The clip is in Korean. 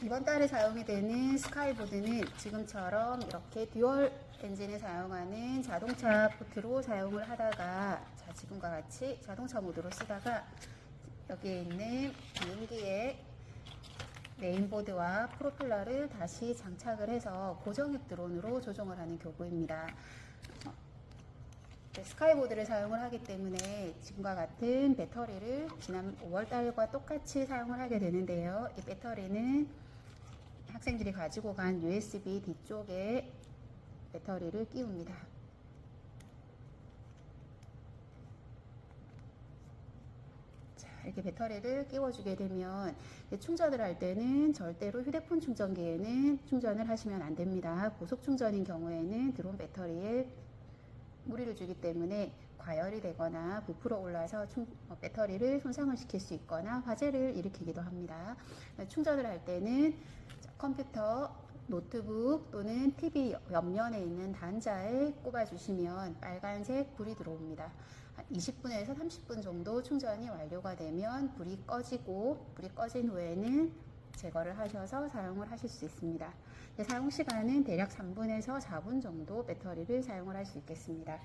이번 달에 사용이 되는 스카이보드는 지금처럼 이렇게 듀얼 엔진을 사용하는 자동차 보트로 사용을 하다가 자 지금과 같이 자동차 모드로 쓰다가 여기에 있는 비행기의 메인보드와 프로펠러를 다시 장착을 해서 고정입 드론으로 조종을 하는 교구입니다. 어, 네, 스카이보드를 사용을 하기 때문에 지금과 같은 배터리를 지난 5월달과 똑같이 사용을 하게 되는데요. 이 배터리는 학생들이 가지고 간 USB 뒤쪽에 배터리를 끼웁니다. 자, 이렇게 배터리를 끼워주게 되면 충전을 할 때는 절대로 휴대폰 충전기에는 충전을 하시면 안 됩니다. 고속 충전인 경우에는 드론 배터리에 무리를 주기 때문에 과열이 되거나 부풀어 올라서 충- 어, 배터리를 손상을 시킬 수 있거나 화재를 일으키기도 합니다. 충전을 할 때는 컴퓨터, 노트북 또는 TV 옆면에 있는 단자에 꼽아주시면 빨간색 불이 들어옵니다. 한 20분에서 30분 정도 충전이 완료가 되면 불이 꺼지고 불이 꺼진 후에는 제거를 하셔서 사용을 하실 수 있습니다. 네, 사용 시간은 대략 3분에서 4분 정도 배터리를 사용을 할 수 있겠습니다.